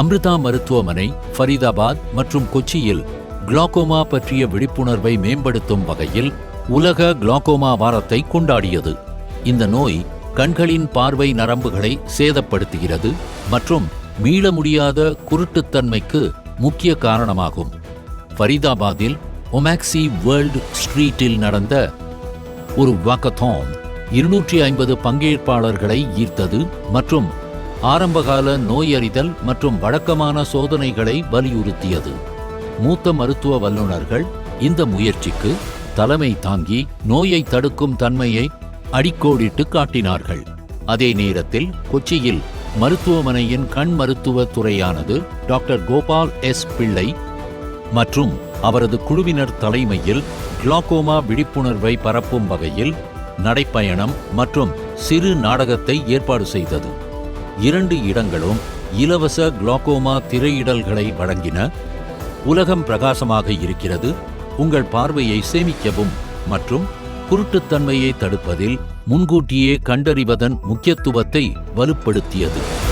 அம்ருதா மருத்துவமனை ஃபரிதாபாத் மற்றும் கொச்சியில் குளோகோமா பற்றிய விழிப்புணர்வை மேம்படுத்தும் வகையில் உலக குளோகோமா வாரத்தை கொண்டாடியது. இந்த நோய் கண்களின் பார்வை நரம்புகளை சேதப்படுத்துகிறது மற்றும் மீள முடியாத குருட்டுத்தன்மைக்கு முக்கிய காரணமாகும். ஃபரிதாபாத்தில் ஒமாக்சி வேர்ல்ட் ஸ்ட்ரீட்டில் நடந்த ஒரு வாக்கத்தான் இருநூற்றி ஐம்பது பங்கேற்பாளர்களை ஈர்த்தது மற்றும் ஆரம்பகால நோயறிதல் மற்றும் வழக்கமான சோதனைகளை வலியுறுத்தியது. மூத்த மருத்துவ வல்லுநர்கள் இந்த முயற்சிக்கு தலைமை தாங்கி நோயை தடுக்கும் தன்மையை அடிக்கோடிட்டு காட்டினார்கள். அதே நேரத்தில் கொச்சியில் மருத்துவமனையின் கண் மருத்துவ துறையானது டாக்டர் கோபால் எஸ் பிள்ளை மற்றும் அவரது குழுவினர் தலைமையில் கிளாக்கோமா விழிப்புணர்வை பரப்பும் வகையில் நடைப்பயணம் மற்றும் சிறு நாடகத்தை ஏற்பாடு செய்தது. இரண்டு இடங்களும் இலவச குளோகோமா திரையிடல்களை வழங்கின. உலகம் பிரகாசமாக இருக்கிறது. உங்கள் பார்வையை சேமிக்கவும் மற்றும் குருட்டுத்தன்மையை தடுப்பதில் முன்கூட்டியே கண்டறிவதன் முக்கியத்துவத்தை வலுப்படுத்தியது.